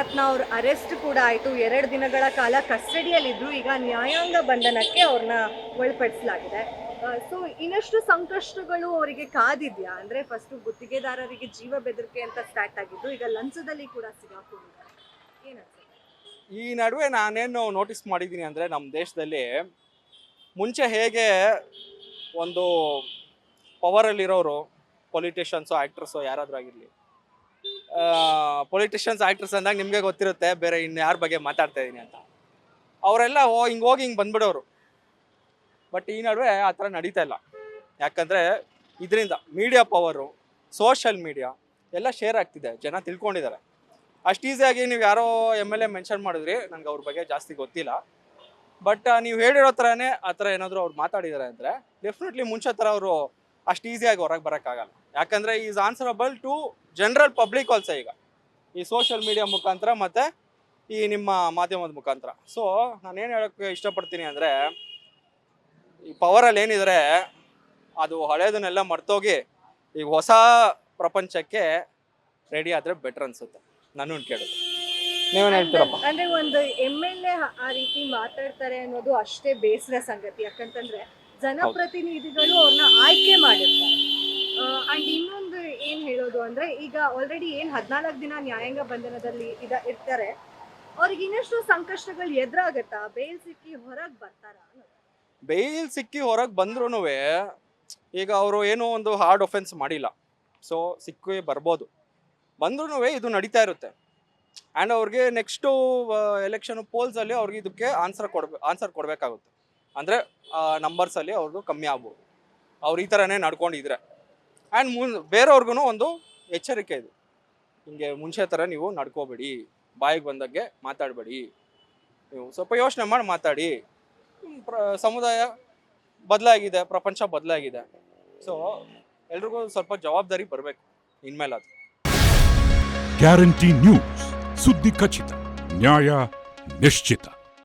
ಮುನಿರತ್ನ ಅವ್ರ ಅರೆಸ್ಟ್ ಕೂಡ ಆಯಿತು. ಎರಡು ದಿನಗಳ ಕಾಲ ಕಸ್ಟಡಿಯಲ್ಲಿದ್ದರು ಈಗ ನ್ಯಾಯಾಂಗ ಬಂಧನಕ್ಕೆ ಅವ್ರನ್ನ ಒಳಪಡಿಸಲಾಗಿದೆ. ಸೊ ಇನ್ನಷ್ಟು ಸಂಕಷ್ಟಗಳು ಅವರಿಗೆ ಕಾದಿದ್ಯಾ? ಅಂದರೆ ಫಸ್ಟು ಗುತ್ತಿಗೆದಾರರಿಗೆ ಜೀವ ಬೆದರಿಕೆ ಅಂತ ಸ್ಟಾರ್ಟ್ ಆಗಿದ್ದು, ಈಗ ಲಂಚದಲ್ಲಿ ಕೂಡ ಸಿಗಾಕೊಂಡಿದ್ದಾರೆ ಏನಂತ ಈ ನಡುವೆ ನಾನೇನು ನೋಟಿಸ್ ಮಾಡಿದ್ದೀನಿ ಅಂದರೆ ನಮ್ಮ ದೇಶದಲ್ಲಿ ಮುಂಚೆ ಹೇಗೆ ಒಂದು ಪವರಲ್ಲಿರೋರು ಪೊಲಿಟಿಷಿಯನ್ಸು ಆ್ಯಕ್ಟ್ರಸ್ಸು ಯಾರಾದರೂ ಆಗಿರಲಿ ಪೊಲಿಟಿಷಿಯನ್ಸ್ ಆ್ಯಕ್ಟರ್ಸ್ ಅಂದಾಗ ನಿಮಗೆ ಗೊತ್ತಿರುತ್ತೆ, ಬೇರೆ ಇನ್ನು ಯಾರ ಬಗ್ಗೆ ಮಾತಾಡ್ತಾ ಇದ್ದೀನಿ ಅಂತ. ಅವರೆಲ್ಲ ಓ ಹಿಂಗೆ ಹೋಗಿ ಹಿಂಗೆ ಬಂದ್ಬಿಡೋರು. ಬಟ್ ಈ ನಡುವೆ ಆ ಥರ ನಡೀತಾ ಇಲ್ಲ. ಯಾಕಂದರೆ ಇದರಿಂದ ಮೀಡಿಯಾ ಪವರು ಸೋಷಲ್ ಮೀಡಿಯಾ ಎಲ್ಲ ಶೇರ್ ಆಗ್ತಿದೆ. ಜನ ತಿಳ್ಕೊಂಡಿದ್ದಾರೆ. ಅಷ್ಟು ಈಸಿಯಾಗಿ ನೀವು ಯಾರೋ ಎಂ ಎಲ್ ಎ ಮೆನ್ಷನ್ ಮಾಡಿದ್ರಿ ನನಗೆ ಅವ್ರ ಬಗ್ಗೆ ಜಾಸ್ತಿ ಗೊತ್ತಿಲ್ಲ. ಬಟ್ ನೀವು ಹೇಳಿರೋ ಥರನೇ ಆ ಥರ ಏನಾದರೂ ಅವ್ರು ಮಾತಾಡಿದ್ದಾರೆ ಅಂದರೆ ಡೆಫಿನೆಟ್ಲಿ ಮುಂಚೆ ಥರ ಅವರು ಅಷ್ಟು ಈಸಿಯಾಗಿ ಹೊರಗೆ ಬರೋಕ್ಕಾಗಲ್ಲ ಯಾಕಂದರೆ is answerable to general public also ಈಗ. ಈ ಸೋಷಿಯಲ್ ಮೀಡಿಯಾ ಮುಖಾಂತರ ಮತ್ತು ಈ ನಿಮ್ಮ ಮಾಧ್ಯಮದ ಮುಖಾಂತರ. ಸೊ ನಾನೇನು ಹೇಳೋಕ್ಕೆ ಇಷ್ಟಪಡ್ತೀನಿ ಅಂದರೆ ಈ ಪವರಲ್ಲಿ ಏನಿದ್ರೆ ಅದು ಹಳೇದನ್ನೆಲ್ಲ ಮರ್ತೋಗಿ ಈಗ ಹೊಸ ಪ್ರಪಂಚಕ್ಕೆ ರೆಡಿ ಆದರೆ ಬೆಟರ್ ಅನ್ಸುತ್ತೆ. ನಾನು ಕೇಳೋದು ನೀವೇನು ಹೇಳ್ತೀರಪ್ಪ? ಅಂದ್ರೆ ಒಂದು ಎಂ ಎಲ್ ಎ ಆ ರೀತಿ ಮಾತಾಡ್ತಾರೆ ಅನ್ನೋದು ಅಷ್ಟೇ ಬೇಸರ ಸಂಗತಿ. ಯಾಕಂತಂದ್ರೆ ಜನಪ್ರತಿನಿಧಿಗಳು ಅವ್ರನ್ನ ಆಯ್ಕೆ ಮಾಡಿರ್ತಾರೆ. ಅಂಡ್ ಇನ್ನೊಂದು ಏನ್ ಹೇಳೋದು ಅಂದ್ರೆ, ಈಗ ಆಲ್ರೆಡಿ ಏನ್ ಹದಿನಾಲ್ಕು ದಿನ ನ್ಯಾಯಾಂಗ ಬಂಧನದಲ್ಲಿ ಇದ, ಇರ್ತಾರೆ, ಅವ್ರಿಗೆ ಇನ್ನಷ್ಟು ಸಂಕಷ್ಟಗಳು ಎದುರಾಗತ್ತಾ? ಬೇಲ್ ಸಿಕ್ಕಿ ಹೊರಗ್ ಬರ್ತಾರ ಬೇಲ್ ಸಿಕ್ಕಿ ಹೊರಗೆ ಬಂದ್ರೂ ಈಗ ಅವರು ಏನೋ ಒಂದು ಹಾರ್ಡ್ ಒಫೆನ್ಸ್ ಮಾಡಿಲ್ಲ. ಸೊ ಸಿಕ್ಕಿ ಬರ್ಬೋದು. ಬಂದ್ರೂ ಇದು ನಡೀತಾ ಇರುತ್ತೆ. ಆ್ಯಂಡ್ ಅವ್ರಿಗೆ ನೆಕ್ಸ್ಟು ಎಲೆಕ್ಷನ್ ಪೋಲ್ಸಲ್ಲಿ ಅವ್ರಿಗೆ ಇದಕ್ಕೆ ಆನ್ಸರ್ ಕೊಡ್ಬೇ ಆನ್ಸರ್ ಕೊಡಬೇಕಾಗುತ್ತೆ. ಅಂದರೆ ನಂಬರ್ಸಲ್ಲಿ ಅವ್ರದ್ದು ಕಮ್ಮಿ ಆಗ್ಬೋದು. ಅವ್ರು ಈ ಥರನೇ ನಡ್ಕೊಂಡಿದ್ರೆ. ಆ್ಯಂಡ್ ಮುನ್ ಬೇರೆಯವ್ರಿಗೂ ಒಂದು ಎಚ್ಚರಿಕೆ ಇದು. ಹಿಂಗೆ ಮುಂಚೆ ಥರ ನೀವು ನಡ್ಕೋಬೇಡಿ, ಬಾಯಿಗೆ ಬಂದಾಗೆ ಮಾತಾಡಬೇಡಿ. ನೀವು ಸ್ವಲ್ಪ ಯೋಚನೆ ಮಾಡಿ ಮಾತಾಡಿ. ಪ್ರ, ಸಮುದಾಯ ಬದಲಾಗಿದೆ, ಪ್ರಪಂಚ ಬದಲಾಗಿದೆ. ಸೊ ಎಲ್ರಿಗೂ ಸ್ವಲ್ಪ ಜವಾಬ್ದಾರಿ ಬರಬೇಕು ಇನ್ಮೇಲೆ ಅದು ಗ್ಯಾರಂಟಿ ನ್ಯೂಸ್ ಸುದ್ದಿ ಖಚಿತ, ನ್ಯಾಯ ನಿಶ್ಚಿತ.